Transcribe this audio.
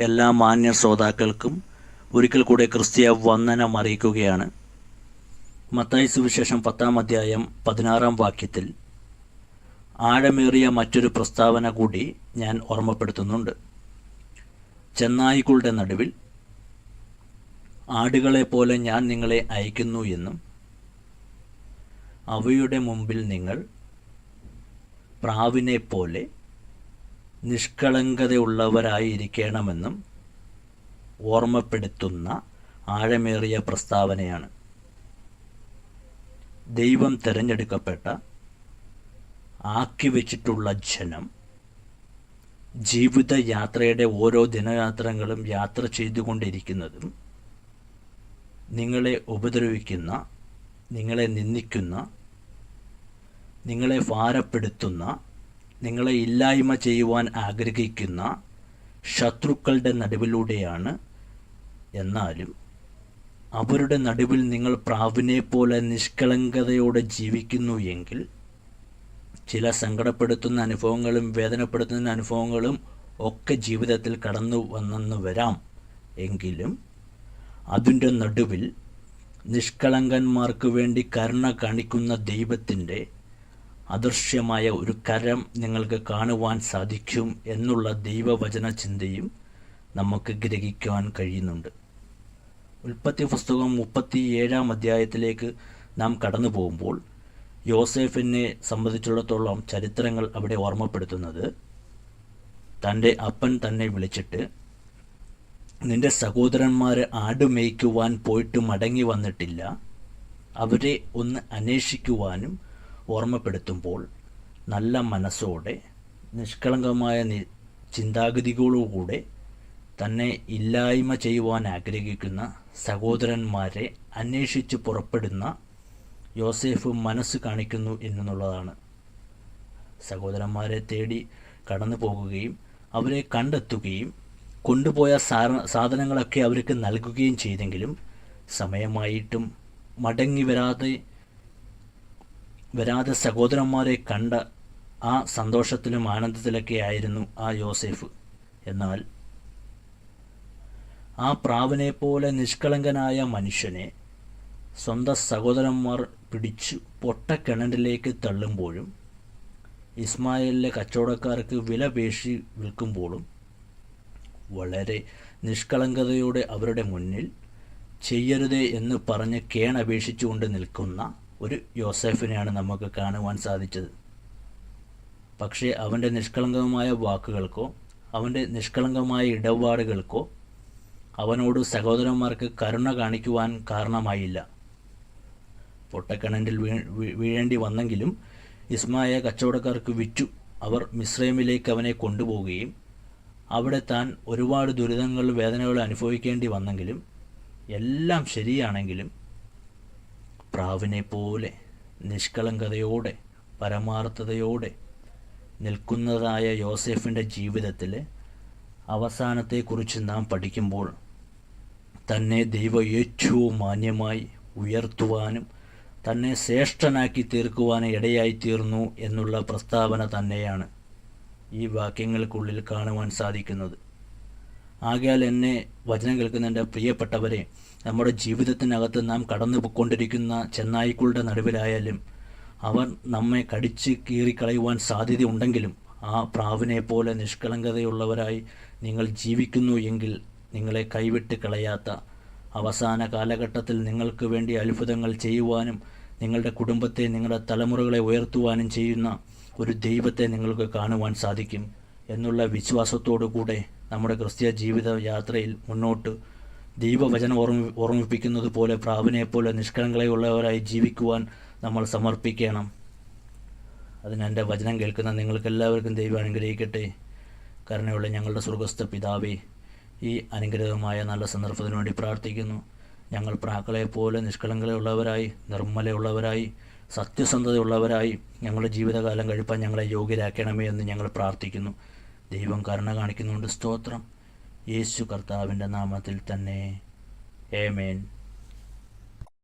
എല്ലാ മാന്യ ശ്രോതാക്കൾക്കും ഒരിക്കൽ കൂടെ ക്രിസ്തീയ വന്ദനം അറിയിക്കുകയാണ്. മത്തായി സുവിശേഷം പത്താം അധ്യായം പതിനാറാം വാക്യത്തിൽ ആഴമേറിയ മറ്റൊരു പ്രസ്താവന കൂടി ഞാൻ ഓർമ്മപ്പെടുത്തുന്നുണ്ട്. ചെന്നായികളുടെ നടുവിൽ ആടുകളെ പോലെ ഞാൻ നിങ്ങളെ അയക്കുന്നു എന്നും അവയുടെ മുമ്പിൽ നിങ്ങൾ പ്രാവിനെ പോലെ നിഷ്കളങ്കതയുള്ളവരായിരിക്കണമെന്നും ഓർമ്മപ്പെടുത്തുന്ന ആഴമേറിയ പ്രസ്താവനയാണ്. ദൈവം തിരഞ്ഞെടുക്കപ്പെട്ട ആക്കി വച്ചിട്ടുള്ള ജനം ജീവിതയാത്രയുടെ ഓരോ ദിനയാത്രകളും യാത്ര ചെയ്തുകൊണ്ടിരിക്കുന്നതും നിങ്ങളെ ഉപദ്രവിക്കുന്ന നിങ്ങളെ നിന്ദിക്കുന്ന നിങ്ങളെ ഭാരപ്പെടുത്തുന്ന നിങ്ങളെ ഇല്ലായ്മ ചെയ്യുവാൻ ആഗ്രഹിക്കുന്ന ശത്രുക്കളുടെ നടുവിലൂടെയാണ് എന്നാലും അവരുടെ നടുവിൽ നിങ്ങൾ പ്രാവിനെ പോലെ നിഷ്കളങ്കതയോടെ ജീവിക്കുന്നു എങ്കിൽ ചില സങ്കടപ്പെടുത്തുന്ന അനുഭവങ്ങളും വേദനപ്പെടുത്തുന്ന അനുഭവങ്ങളും ഒക്കെ ജീവിതത്തിൽ കടന്നു വന്നെന്ന് വരാം. എങ്കിലും അതിന്റെ നടുവിൽ നിഷ്കളങ്കന്മാർക്ക് വേണ്ടി കരുണ കാണിക്കുന്ന ദൈവത്തിന്റെ അദൃശ്യമായ ഒരു കരം നിങ്ങൾക്ക് കാണുവാൻ സാധിക്കും എന്നുള്ള ദൈവവചന ചിന്തയും നമുക്ക് ഗ്രഹിക്കുവാൻ കഴിയുന്നുണ്ട്. ഉൽപ്പത്തി പുസ്തകം മുപ്പത്തി ഏഴാം അധ്യായത്തിലേക്ക് നാം കടന്നു പോകുമ്പോൾ യോസെഫിനെ സംബന്ധിച്ചിടത്തോളം ചരിത്രങ്ങൾ അവിടെ ഓർമ്മപ്പെടുത്തുന്നത് തന്റെ അപ്പൻ തന്നെ വിളിച്ചിട്ട് നിന്റെ ആട് മേയ്ക്കുവാൻ പോയിട്ട് മടങ്ങി വന്നിട്ടില്ല. അവരെ ഒന്ന് അന്വേഷിക്കുവാനും ഓർമ്മപ്പെടുത്തുമ്പോൾ നല്ല മനസ്സോടെ നിഷ്കളങ്കമായ ചിന്താഗതികളോടുകൂടെ തന്നെ ഇല്ലായ്മ ചെയ്യുവാൻ ആഗ്രഹിക്കുന്ന സഹോദരന്മാരെ അന്വേഷിച്ച് പുറപ്പെടുന്ന യോസേഫ് മനസ്സ് കാണിക്കുന്നു എന്നുള്ളതാണ്. സഹോദരന്മാരെ തേടി കടന്നു പോകുകയും അവരെ കണ്ടെത്തുകയും കൊണ്ടുപോയ സാധ- സാധനങ്ങളൊക്കെ അവർക്ക് നൽകുകയും ചെയ്തെങ്കിലും സമയമായിട്ടും മടങ്ങി വരാതെ വരാതെ സഹോദരന്മാരെ കണ്ട ആ സന്തോഷത്തിലും ആനന്ദത്തിലൊക്കെ ആയിരുന്നു ആ യോസേഫ്. എന്നാൽ ആ പ്രാവിനെ പോലെ നിഷ്കളങ്കനായ മനുഷ്യനെ സ്വന്തം സഹോദരന്മാർ പിടിച്ചു പൊട്ടക്കിണറിലേക്ക് തള്ളുമ്പോഴും ഇസ്മായിലിലെ കച്ചവടക്കാർക്ക് വില പേശി വിൽക്കുമ്പോഴും വളരെ നിഷ്കളങ്കതയോടെ അവരുടെ മുന്നിൽ ചെയ്യരുതേ എന്ന് പറഞ്ഞ് കേണപേക്ഷിച്ചുകൊണ്ട് നിൽക്കുന്ന ഒരു യോസെഫിനെയാണ് നമുക്ക് കാണുവാൻ സാധിച്ചത്. പക്ഷേ അവന്റെ നിഷ്കളങ്കമായ വാക്കുകൾക്കോ അവന്റെ നിഷ്കളങ്കമായ ഇടപാടുകൾക്കോ അവനോട് സഹോദരന്മാർക്ക് കരുണ കാണിക്കുവാൻ കാരണമായില്ല. വീ- വീഴേണ്ടി വന്നെങ്കിലും ഇസ്മായ കച്ചവടക്കാർക്ക് വിറ്റു. അവർ മിശ്രൈമിലേക്ക് അവനെ കൊണ്ടുപോവുകയും അവിടെ താൻ ഒരുപാട് ദുരിതങ്ങൾ വേദനകൾ അനുഭവിക്കേണ്ടി വന്നെങ്കിലും എല്ലാം ശരിയാണെങ്കിലും പ്രാവിനെ പോലെ നിഷ്കളങ്കതയോടെ പരമാർത്ഥതയോടെ നിൽക്കുന്നതായ യോസെഫിന്റെ ജീവിതത്തിലെ അവസാനത്തെക്കുറിച്ച് നാം പഠിക്കുമ്പോൾ തന്നെ ദൈവം ഏറ്റവും മാന്യമായി ഉയർത്തുവാനും തന്നെ ശ്രേഷ്ഠനാക്കി തീർക്കുവാനും ഇടയായി തീർന്നു എന്നുള്ള പ്രസ്താവന തന്നെയാണ് ഈ വാക്യങ്ങൾക്കുള്ളിൽ കാണുവാൻ സാധിക്കുന്നത്. ആകയാൽ എന്നെ വചനം കേൾക്കുന്ന എന്റെ പ്രിയപ്പെട്ടവരെ നമ്മുടെ ജീവിതത്തിനകത്ത് നാം കടന്നു പോയിക്കൊണ്ടിരിക്കുന്ന ചെന്നായ്ക്കളുടെ നടുവിലായാലും അവർ നമ്മെ കടിച്ച് കീറിക്കളയുവാൻ സാധ്യതയുണ്ടെങ്കിലും ആ പ്രാവിനെ പോലെ നിഷ്കളങ്കതയുള്ളവരായി നിങ്ങൾ ജീവിക്കുന്നു എങ്കിൽ നിങ്ങളെ കൈവിട്ട് കളയാത്ത അവസാന കാലഘട്ടത്തിൽ നിങ്ങൾക്ക് വേണ്ടി അത്ഭുതങ്ങൾ ചെയ്യുവാനും നിങ്ങളുടെ കുടുംബത്തെ നിങ്ങളുടെ തലമുറകളെ ഉയർത്തുവാനും ചെയ്യുന്ന ഒരു ദൈവത്തെ നിങ്ങൾക്ക് കാണുവാൻ സാധിക്കും എന്നുള്ള വിശ്വാസത്തോടു കൂടെ നമ്മുടെ ക്രിസ്തീയ ജീവിത യാത്രയിൽ മുന്നോട്ട് ദൈവവചനം ഓർമ്മി ഓർമ്മിപ്പിക്കുന്നത് പോലെ പ്രാവിനെപ്പോലെ നിഷ്കളങ്കതയുള്ളവരായി ജീവിക്കുവാൻ നമ്മൾ സമർപ്പിക്കണം. അതിന് എന്റെ വചനം കേൾക്കുന്ന നിങ്ങൾക്കെല്ലാവർക്കും ദൈവം അനുഗ്രഹിക്കട്ടെ. കരുണയുള്ള ഞങ്ങളുടെ സ്വർഗസ്ഥ പിതാവേ ഈ അനുഗ്രഹമായ നല്ല സന്ദർഭത്തിന് വേണ്ടി പ്രാർത്ഥിക്കുന്നു. ഞങ്ങൾ പ്രാക്കളെ പോലെ നിഷ്കളങ്കതയുള്ളവരായി നിർമ്മലയുള്ളവരായി സത്യസന്ധതയുള്ളവരായി ഞങ്ങളുടെ ജീവിതകാലം കഴിപ്പാൻ ഞങ്ങളെ യോഗ്യരാക്കണമേ എന്ന് ഞങ്ങൾ പ്രാർത്ഥിക്കുന്നു. ദൈവം കരുണ കാണിക്കുന്നുണ്ട്. സ്തോത്രം. യേശു കർത്താവിന്റെ നാമത്തിൽ തന്നെ. ഏമേൻ